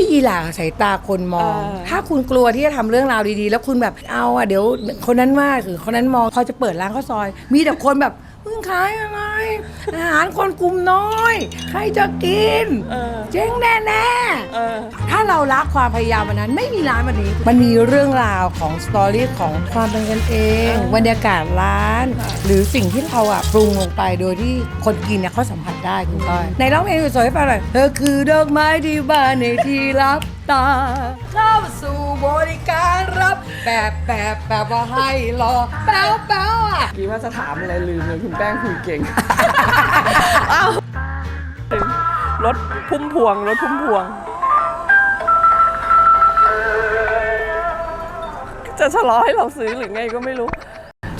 ไม่ยีหลาสายตาคนมอง เออ ถ้าคุณกลัวที่จะทำเรื่องราวดีๆ แล้วคุณแบบเอาอะเดี๋ยวคนนั้นมาหรือคนนั้นมองเขาจะเปิดร้านข้าวซอย มีแต่คนแบบ เพิ่งขายอะไร อาหารคนกลุ่มน้อย ใครจะกิน เออ เจ๊งแน่ๆเออ ถ้าเรารักความพยายามวันนั้นไม่มีร้านวันนี้ มันมีเรื่องราวของสตอรี่ของความเป็นกันเองอ่าบรรยากาศร้านค่ะหรือสิ่งที่เราอะปรุงลงไปโดยที่คนกินเนี่ยเขาสัมผัสได้คุณก้อยในร้องเพลงสวยๆให้ฟังหน่อยเธอคือดอกไม้ที่บานในที่รับ ตา เข้าสู่บริการรับ แบบแบบแบบว่าให้รอแป๊วแป๊วอะเมื่อกี้ว่าจะถามอะไรลืมเลยคุณแป้งคุยเก่งอ้าวรถพุ่มพวงรถพุ่มพวง จะชะลอให้เราซื้อหรือไงก็ไม่รู้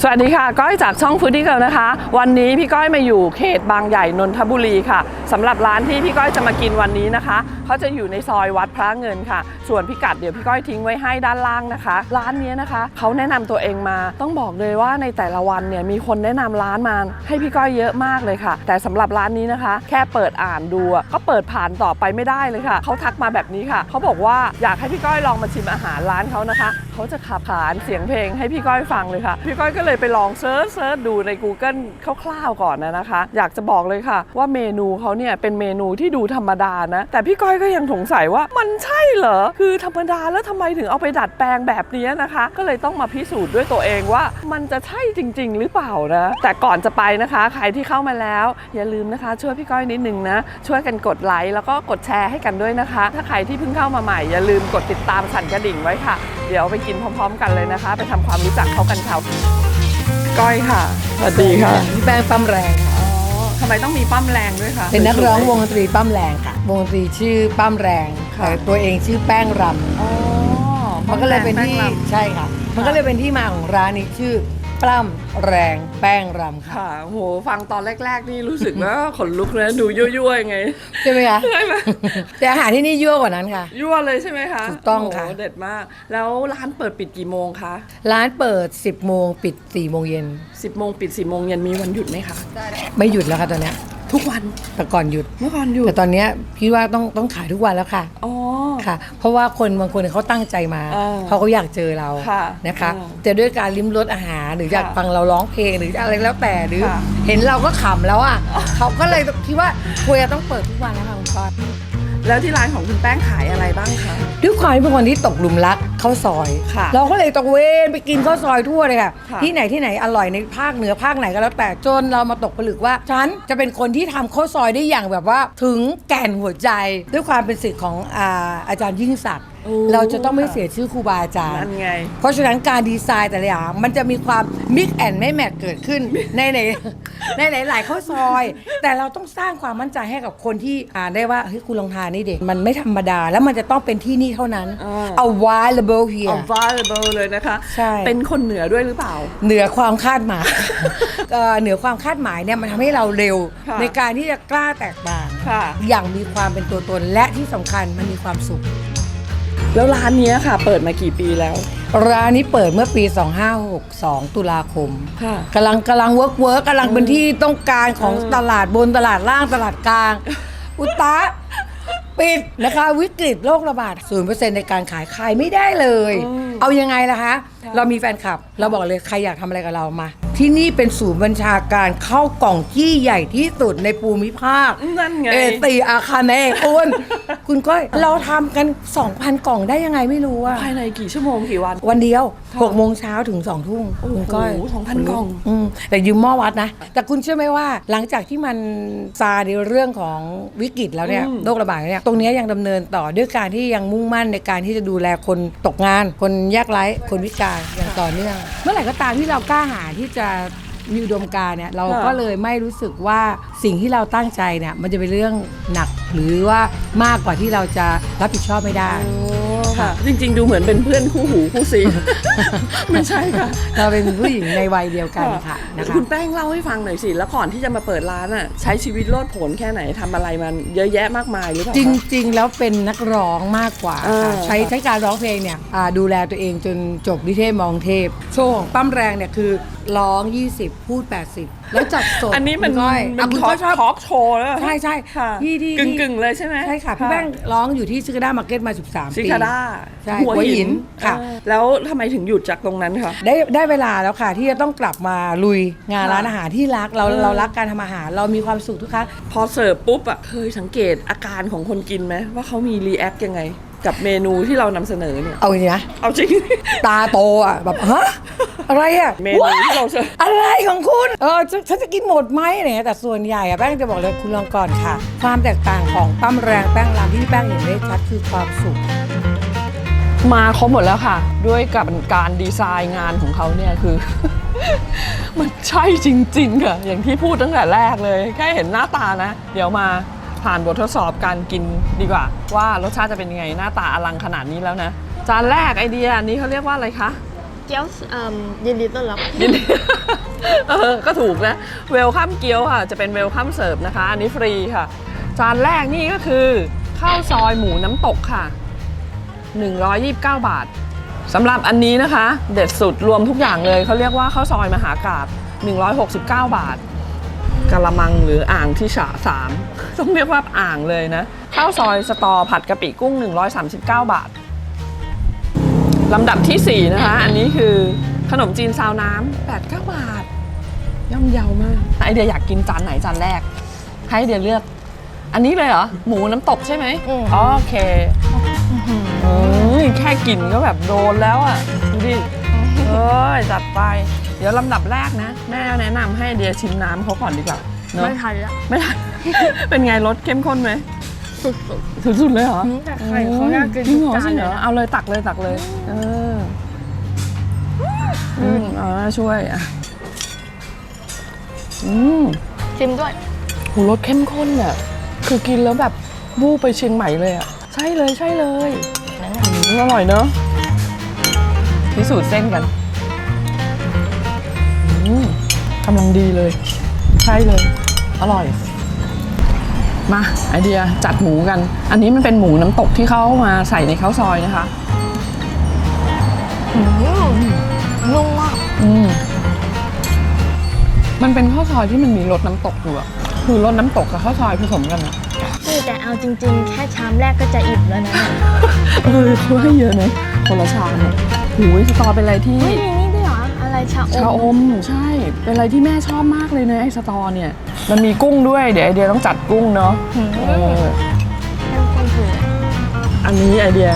สวัสดีค่ะ ก้อยจากช่องฟู้ดดี้เกิลนะคะ วันนี้พี่ก้อยมาอยู่เขตบางใหญ่นนทบุรีค่ะสำหรับร้านที่พี่ก้อยจะมากินวันนี้นะคะเขาจะอยู่ในซอยวัดพระเงินค่ะ ส่วนพิกัดเดี๋ยวพี่ก้อยทิ้งไว้ให้ด้านล่างนะคะ ร้านนี้นะคะเขาแนะนำตัวเองมา ต้องบอกเลยว่าในแต่ละวันเนี่ยมีคนแนะนำร้านมาให้พี่ก้อยเยอะมากเลยค่ะ แต่สำหรับร้านนี้นะคะ แค่เปิดอ่านดูก็เปิดผ่านต่อไปไม่ได้เลยค่ะเขาทักมาแบบนี้ค่ะเขาบอกว่าอยากให้พี่ก้อยลองมาชิมอาหารร้านเขานะคะ เขาจะขับขานเสียงเพลงให้พี่ก้อยฟังเลยค่ะ พี่ก้อยก็เลยไปลองเซิร์ชเซิร์ชดูใน Google คร่าวๆก่อนนะนะคะ อยากจะบอกเลยค่ะ ว่าเมนูเขาเนี่ยเป็นเมนูที่ดูธรรมดานะ แต่พี่ก้อยก็ยังสงสัยว่ามันใช่เหรอ คือธรรมดาแล้วทำไมถึงเอาไปดัดแปลงแบบนี้นะคะ ก็เลยต้องมาพิสูจน์ด้วยตัวเองว่ามันจะใช่จริง ๆ หรือเปล่านะ แต่ก่อนจะไปนะคะ ใครที่เข้ามาแล้ว อย่าลืมนะคะช่วยพี่ก้อยนิดนึงนะ ช่วยกันกดไลค์แล้วก็กดแชร์ให้กันด้วยนะคะ ถ้าใครที่เพิ่งเข้ามาใหม่อย่าลืมกดติดตามสั่นกระดิ่งไว้ค่ะ เดี๋ยวไปกินพร้อม ๆ กันเลยนะคะ ไปทำความรู้จักเขากันค่ะก้อยค่ะสวัสดีค่ะ พี่แป้งปั้มแรงค่ะ อ๋อทำไมต้องมีปั้มแรงด้วยคะ เป็นนักร้องวงดนตรีปั้มแรงค่ะ วงดนตรีชื่อปั้มแรงค่ะ แต่ตัวเองชื่อแป้งรำอ๋อมันก็เลยเป็นที่แป้งรำใช่ค่ะ มันก็เลยเป็นที่มาของร้านนี้ชื่อ ปล้ำแรงแป้งรำค่ะ ค่ะ โห ฟังตอนแรก ๆ นี่รู้สึกว่า ขนลุกนะดูยั่วๆไง ใช่ไหมคะ ใช่ไหม แต่อาหารที่นี่ยั่วกว่านั้นค่ะ ยั่วเลยใช่ไหมคะถูกต้องค่ะโเด็ดมาก แล้วร้านเปิดปิดกี่โมงคะ ร้านเปิด 10 โมงปิด 4 โมงเย็น10โมงปิด4โมงเย็นมีวันหยุดไหมคะ ไม่หยุดแล้วค่ะตอนเนี้ย ทุกวันแต่ก่อนหยุด เมื่อก่อนหยุดแต่ตอนเนี้ยพี่ว่าต้องต้องขายทุกวันแล้วค่ะ อ๋อ ค่ะ เพราะว่าคนบางคนเขาตั้งใจมาอ่าเพราะเขาอยากเจอเราค่ะนะคะอ่าแต่ด้วยการลิ้มรสอาหารหรืออยากค่ะฟังเราร้องเพลงหรืออะไรแล้วแต่หรือ ค่ะ เห็นเราก็ขำแล้วอะเขาก็เลยคิดว่าควรจะต้องเปิดทุกวันแล้วค่ะคุณก้อย แล้วที่ร้านของคุณแป้งขายอะไรบ้างคะ ด้วยความที่เป็นคนที่ตกหลุมรักข้าวซอย ค่ะเราก็เลยตะเวนไปกินข้าวซอยทั่วเลยค่ะค่ะ ที่ไหนที่ไหนอร่อยในภาคเหนือภาคไหนก็แล้วแต่จนเรามาตกผลึกว่า ฉันจะเป็นคนที่ทำข้าวซอยได้อย่างแบบว่าถึงแก่นหัวใจ ด้วยความเป็นสิทธิ์ของอาอาจารย์ยิ่งศักดิ์ โอ้ เราจะต้องไม่เสียชื่อครูบาอาจารย์ นั่นไง เพราะฉะนั้นการดีไซน์แต่ละอย่างมันจะมีความมิกแอนไม่แมทเกิดขึ้น ในในในหลายๆข้าวซอย แต่เราต้องสร้างความมั่นใจให้กับคนที่อ่านได้ว่าเฮ้ยคุณลองทานนี่เด็กมันไม่ธรรมดา แล้วมันจะต้องเป็นที่นี่เท่านั้น อ่า available here available เลยนะคะ ใช่ เป็นคนเหนือด้วยหรือเปล่า เหนือความคาดหมาย เอ่อเหนือความคาดหมายเนี่ยมันทำให้เราเร็ว ค่ะ ในการที่จะกล้าแตกต่าง ค่ะ อย่างมีความเป็นตัวตนและที่สำคัญมันมีความสุข แล้วร้านเนี้ยค่ะ เปิดมากี่ปีแล้ว ร้านนี้เปิดเมื่อปี 2562 ตุลาคมค่ะ กำลังกำลังเวิร์กเวิร์กกำลังเป็นที่ต้องการของเออตลาดบนตลาดล่างตลาดกลาง อุตะปิดนะคะวิกฤตโรคระบาดศูนเปอร์เซ็นในการขายขายไม่ได้เลยเอายังไงล่ะคะ เรามีแฟนคลับ เราบอกเลยใครอยากทำอะไรกับเรามา ที่นี่เป็นศูนย์บัญชาการเข้ากล่องที่ใหญ่ที่สุดในภูมิภาค นั่นไง เอเตีอาคาเนคุณ คุณก้อยเราทำกัน 2,000 กล่องได้ยังไงไม่รู้อะภายในกี่ชั่วโมงกี่วัน วันเดียวค่ะ6โมงเช้าถึง2ทุ่มโอ้โหคุณก้อย2,000กล่อง อืมแต่ยืมหม้อวัดนะ แต่คุณเชื่อไหมว่า หลังจากที่มันซาในเรื่องของวิกฤตแล้วเนี่ยอืมโรคระบาดเนี่ยตรงเนี้ยยังดำเนินต่อด้วยการที่ยังมุ่งมั่นในการที่จะดูแลคนตกงาน คนยากไร้คนพิการอย่างต่อเนื่อง เมื่อไหร่ก็ตามที่เรากล้าหาญที่จะมีอุดมการณ์เนี่ยเราก็เลยไม่รู้สึกว่าสิ่งที่เราตั้งใจเนี่ยมันจะเป็นเรื่องหนักหรือว่ามากกว่าที่เราจะรับผิดชอบไม่ได้โอ้ค่ะ จริง ๆ ดูเหมือนเป็นเพื่อนคู่หูคู่ซี ไม่ใช่ค่ะเราเป็นผู้หญิงในวัยเดียวกันค่ะนะคะคุณแป้งเล่าให้ฟังหน่อยสิ แล้วก่อนที่จะมาเปิดร้านอะใช้ชีวิตโลดโผนแค่ไหนทำอะไรมันเยอะแยะมากมายหรือเปล่าจคะริง ๆ แล้วเป็นนักร้องมากกว่าเออค่ะใช้ใช้การร้องเพลงเนี่ยอ่าดูแลตัวเองจนจบนิเทศมองเทพ โชว์ของปั้มแรงเนี่ยคือร้อง 20 พูด 80 แล้วจัดสดอันนี้มันคุณก้อยมัอะนคุณทอก้ล์อยชอบทอล์กโชว์แล้วใช่ใช่ค่ะที่ที่กึ่งที่กึ่งๆเลยใช่ไหมใช่ค่ะ พี่แป้งร้องอยู่ที่ซิกาด้ามาร์เก็ตมา 13ซิปีคาด้าใช่หัวหัวหิหินนค่ะ เออแล้วทำไมถึงหยุดจากตรงนั้นคะ ได้ได้เวลาแล้วค่ะ ที่จะต้องกลับมาลุยงานค่ะร้านอาหารที่รักเราเออ เรารักการทำอาหารเรามีความสุขทุกครั้ง พอเสิร์ฟปุ๊บอะเคยสังเกตอาการของคนกินไหมว่าเขามีรีแอคยังไง กับเมนูที่เรานำเสนอเนี่ย เอาอย่างนี้นะเอาจริง ตาโตอะแบบฮะอะไรอะเมนูที่เราเสิร์ฟอะไรของคุณเออจะฉันจะกินหมดไหมอะไรเนี่ยแต่ส่วนใหญ่อะแป้งจะบอกเลยคุณลองก่อนค่ะ ความแตกต่างของปั้มแรงแป้งรามที่พี่แป้งเห็นได้ชัดคือความสุข มาครบหมดแล้วค่ะ ด้วยกับการดีไซน์งานของเขาเนี่ยคือ มันใช่จริง ๆ ค่ะ อย่างที่พูดตั้งแต่แรกเลย แค่เห็นหน้าตานะ เดี๋ยวมา ผ่านบททดสอบการกินดีกว่า ว่ารสชาติจะเป็นยังไงหน้าตาอลังขนาดนี้แล้วนะ จานแรกไอเดียอันนี้เขาเรียกว่าอะไรคะเกี๊ยวเอิ่มยินดีต้อนรับยินดีเออก็ถูกนะเวลคัมเกี๊ยวค่ะ จะเป็นเวลคัมเสิร์ฟนะคะ อันนี้ฟรีค่ะ จานแรกนี่ก็คือข้าวซอยหมูน้ำตกค่ะ 129 บาทสำหรับอันนี้นะคะ เด็ดสุดรวมทุกอย่างเลยเขาเรียกว่าข้าวซอยมหากาบ169 บาท กะละมังหรืออ่างที่ฉะสามต้องเรียกว่าอ่างเลยนะ ข้าวซอยสตอผัดกะปิกุ้ง 139 บาทลำดับทีสี่ 4 นะคะ อันนี้คือขนมจีนซาวน้ำ8 9 บาท ย่อมเยาวมาก ไอเดียอยากกินจานไหนจานแรก ให้ไอเดียเลือก อันนี้เลยเหรอ หมูน้ำตกใช่ไหมอืม โอเคอืมแค่กลิ่นก็แบบโดนแล้วอะ ดูดิ เอ้ย จัดไป เดี๋ยวลำดับแรกนะ แม่แนะนำให้ไอเดียชิมน้ำเขาก่อนดีกว่าเนอะไม่ทันแล้วไม่ทัน เป็นไงรสเข้มข้นไหมสุด สุดๆเลยเหรอๆแต่ไข่เขาน่ากินจริทุงกเหรอจาจนริงเลเหรยอนะ เอาเลยตักเลยตักเลยเอออืมอ่าช่วยอะอืมชิมด้วยหูรสเข้มข้นอะคือกินแล้วแบบบู้ไปเชียงใหม่เลยอะ ใช่เลยใช่เลยอืมอร่อยเนอะพิสูจน์เส้นกัน กำลังดีเลย ใช่เลย อร่อย มาไอเดียจัดหมูกัน อันนี้มันเป็นหมูน้ำตกที่เขามาใส่ในข้าวซอยนะคะนุ่มมากอืมมันเป็นข้าวซอยที่มันมีรสน้ำตกอยู่อะคือรสน้ำตกกับข้าวซอยผสมกันอะนี่แต่เอาจริง ๆ แค่ชามแรกก็จะอิ่มแล้วนะ เออเขาให้เยอะนะคนละชามอะหูยสตอเป็นอะไรที่ ชาอมชาอม ใช่ เป็นอะไรที่แม่ชอบมากเลยนะไอ้สตอเนี่ย มันมีกุ้งด้วย เดี๋ยวไอเดียต้องจัดกุ้งเนาะหืมเออเข้มข้นสุดเลยอันนี้ไอเดีย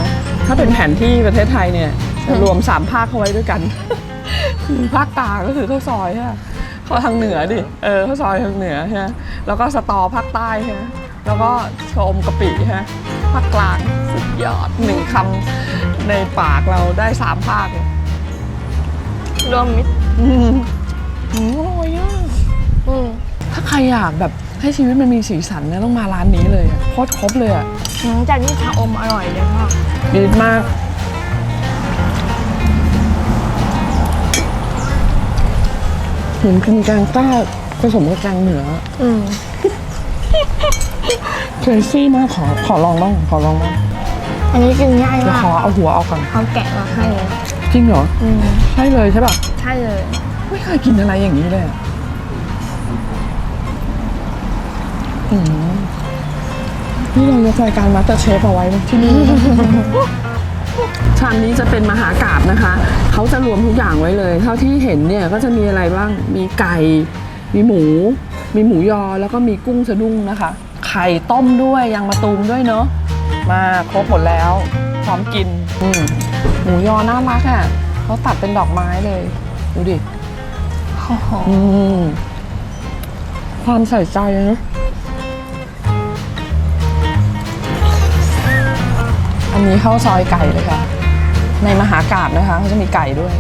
ถ้าเป็นแผนที่ประเทศไทยเนี่ยจะรวมสามภาคเข้าไว้ด้วยกัน คือภาคกลางก็คือข้าวซอยใช่ไหมข้าวทางเหนือดิ เออข้าวซอยทางเหนือใช่ไหมแล้วก็สตอภาคใต้ใช่ไหมแล้วก็ชะอมกะปิใช่ไหมภาคกลางสุดยอดหนึ่งคำในปากเราได้สามภาคเลย รวมมิตรอืมอืมอร่อยอะอืมถ้าใครอยากแบบให้ชีวิตมันมีสีสันนะต้องมาร้านนี้เลยอะโคตรครบเลยอะหืมแต่นี่ชาอมอร่อยเลยค่ะดีมาก เหมือนกินแกงใต้ผสมกับแกงเหนืออืมเครซี่มากขอขอลองบ้างขอลองบ้างอันนี้กินง่ายเดี๋ยวมากขอเอาหัวออกก่อนเขาแกะมาให้เลย จริงเหรอ อืมใช่เลยใช่ป่ะ ใช่เลย ไม่เคยกินอะไรอย่างนี้เลยอะอืมนี่เรายกรายการมาสเตอร์เชฟเอาไว้ที่นี่ ชามนี้จะเป็นมหากาบนะคะ เขาจะรวมทุกอย่างไว้เลย เท่าที่เห็นเนี่ยก็จะมีอะไรบ้าง มีไก่ มีหมู มีหมูยอ แล้วก็มีกุ้งสะดุ้งนะคะ ไข่ต้มด้วยยางมะตูมด้วยเนาะ มาครบหมดแล้ว พร้อมกิน อืมหมูยอน่ารักอะเขาตัดเป็นดอกไม้เลย ดูดิโอ้โหอืมความใส่ใจนะอันนี้ข้าวซอยไก่เลยค่ะ ในมหากาบนะคะเขาจะมีไก่ด้วย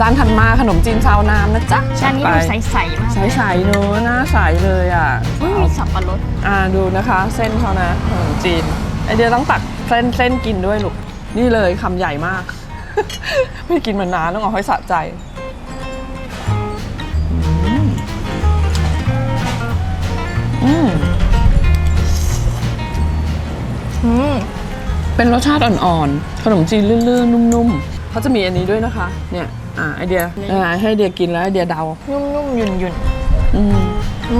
จานถัดมาขนมจีนซาวน้ำนะจ๊ะจานนี้จัดูดไปใสๆมากใสๆเนอะหน้าใสเลยอะอุ้ยมีสับปะรดอ่าดูนะคะ เส้นเขานะขนมจีนไอเดียต้องตักเส้นเส้นกินด้วยลูกนี่เลยคำใหญ่มาก ไม่กินมานานต้องเอาให้สะใจอืมอืมอืมเป็นรสชาติอ่อนๆ ขนมจีนลื่นๆ นุ่มๆ เขาจะมีอันนี้ด้วยนะคะ เนี่ยอ่าไอเดียอ่าให้ไอเดียกินแล้วไอเดียเดานุ่มๆหยุ่นอืมๆอื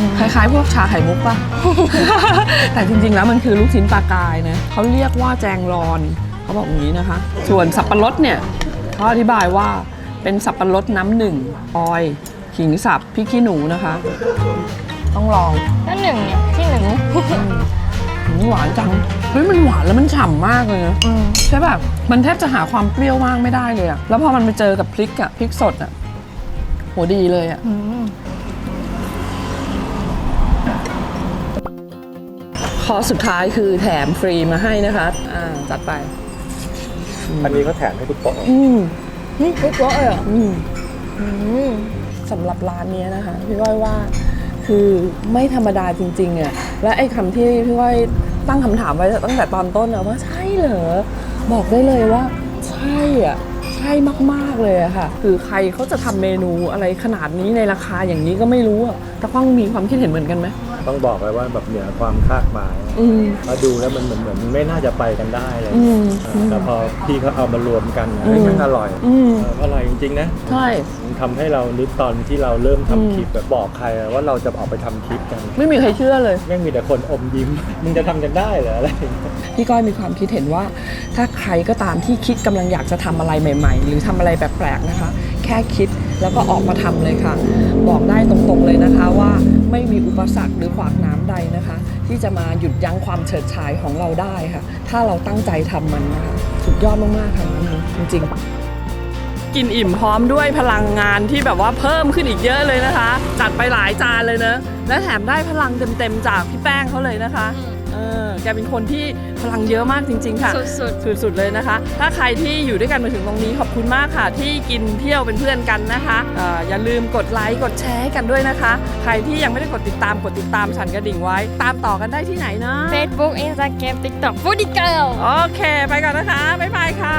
มคล้ายๆ พวกชาไข่มุกป่ะ แต่จริงๆแล้วมันคือลูกชิ้นปลากายนะเขาเรียกว่าแจงรอนเขาบอกอย่างนี้นะคะ ส่วนสับปะรดเนี่ยเขาอธิบายว่าเป็นสับปะรดน้ำหนึ่งออยขิงสับพริกขี้หนูนะคะ ต้องลองแล้วหนึ่งเนี่ยที่หนึ่ง หืมหวานจังเฮ้ยมันหวานแล้วมันฉ่ำมากเลยนะอืมใช่แบบมันแทบจะหาความเปรี้ยวมากไม่ได้เลยอะแล้วพอมันไปเจอกับพริกอะพริกสดอะโหดีเลยอะอืมคอร์สสุดท้ายคือแถมฟรีมาให้นะคะอ่าจัดไป อันนี้ก็แถมให้ทุกโต๊ะอืมนี่คือตัวเอออืมอืมสำหรับร้านเนี้ยนะคะ พี่ก้อยว่า คือไม่ธรรมดาจริงๆอะและไอ้คำที่พี่ว่าตั้งคำถามไว้ตั้งแต่ตอนต้นอะว่าใช่เหรอบอกได้เลยว่า ใช่อะใช่มากๆเลยอะค่ะ คือใครเขาจะทำเมนูอะไรขนาดนี้ในราคาอย่างนี้ก็ไม่รู้อะแต่ป้องมีความคิดเห็นเหมือนกันไหม ต้องบอกเลยว่าแบบเหนือความคาดหมายอืมมาดูแล้วมันเหมือนเหมือนไม่น่าจะไปกันได้เลยอืม อ่าแต่พอพี่เขาเอามารวมกันนะอืมมันอร่อยอืมเอออร่อยจริงๆนะ ใช่ มันทำให้เรานึกตอนที่เราเริ่มทำอืมคลิปแบบบอกใครอะว่าเราจะออกไปทำคลิปกันไม่มีใครเชื่อเลย แม่งมีแต่คนอมยิ้ม มึงจะทำกันได้เหรออะไรอย่างเงี้ย พี่ก้อยมีความคิดเห็นว่า ถ้าใครก็ตามที่คิดกำลังอยากจะทำอะไรใหม่ ๆ หรือทำอะไรแปลกๆนะคะ แค่คิด แล้วก็ออกมาทำเลยค่ะ บอกได้ตรงๆเลยนะคะว่าไม่มีอุปสรรคหรือขวากหน้ำใดนะคะ ที่จะมาหยุดยั้งความเฉิดฉายของเราได้ค่ะ ถ้าเราตั้งใจทำมันนะคะสุดยอดมากๆค่ะมันนี้จริงๆกินอิ่มพร้อมด้วยพลังงานที่แบบว่าเพิ่มขึ้นอีกเยอะเลยนะคะ จัดไปหลายจานเลยเนะและแถมได้พลังเต็มๆจากพี่แป้งเขาเลยนะคะ เออแกเป็นคนที่พลังเยอะมากจริง ๆ ค่ะ สุดสุดๆ เลยนะคะ ถ้าใครที่อยู่ด้วยกันมาถึงตรงนี้ขอบคุณมากค่ะ ที่กินเที่ยวเป็นเพื่อนกันนะคะเอ่ออย่าลืมกดไลค์กดแชร์ให้กันด้วยนะคะ ใครที่ยังไม่ได้กดติดตามกดติดตามฉันกระดิ่งไว้ ตามต่อกันได้ที่ไหนนะๆ Facebook Instagram TikTok ฟูดิเกิลโอเค ไปก่อนนะคะ บ๊ายบายค่ะ